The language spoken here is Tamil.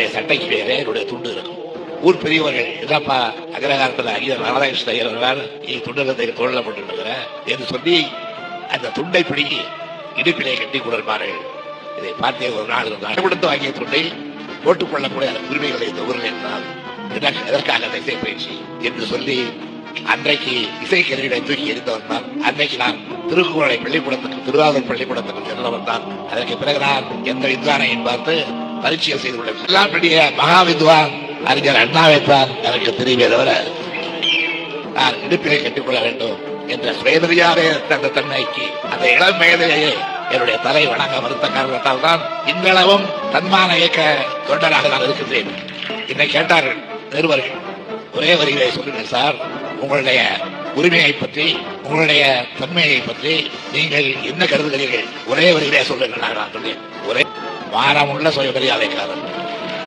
என்னுடைய சட்டைக்கு வேற என்னுடைய துண்டு இருக்கும். ஊர் பெரியவர்கள் இதப்பா அக்ரகாரத்தில் ஐயர் ராதாகிருஷ்ண ஐயர் நீ துண்டகத்தை கொள்ளப்பட்டிருக்கிற என்று சொல்லி அந்த துண்டை பிடிக்கி இடுப்பிலே கட்டி கொடுப்பார்கள் இதை பார்த்தே ஒரு நாள் நடைபெடுத்து வாங்கிய துண்டை போட்டுக் கொள்ளக்கூடிய அந்த உரிமைகளை இந்த ஊரில் இருந்தால் எதற்காக அந்த இசை பயிற்சி என்று சொல்லி அன்றைக்கு இசை கருவிகளை தூக்கி எரிந்தவன் தான் அன்றைக்கு நான் திருக்குறளை பள்ளிக்கூடத்துக்கு திருவாரூர் பள்ளிக்கூடத்துக்கு சென்றவன் தான் அதற்கு பிறகு நான் எந்த வித்வானையும் பார்த்து பரீட்சை செய்து கொள்ள மகா வித்வான் அறிஞர் அண்ணாவைத்தான் எனக்கு தெரியுமே தவிர நான் இடுப்பிலே கட்டிக்கொள்ள வேண்டும் என்ற சுயமரியாதை தந்த தன்மைக்கு அந்த இளம் வயதிலேயே என்னுடைய தலை வணங்க மறுத்த காரணத்தால் தான் இன்றளவும் தன்மான இயக்க தொண்டராக நான் இருக்கின்றேன். என்னை கேட்டார்கள் நிருபர்கள் ஒரே வரிகளை சொல்லுங்கள் சார் உங்களுடைய உரிமையை பற்றி உங்களுடைய தன்மையை பற்றி நீங்கள் என்ன கருதுகிறீர்கள்? ஒரே வருகிறே சொல்லுங்கள் நான் சொன்னேன் ஒரே மானமுள்ள சுயமரியாதைக்காரன்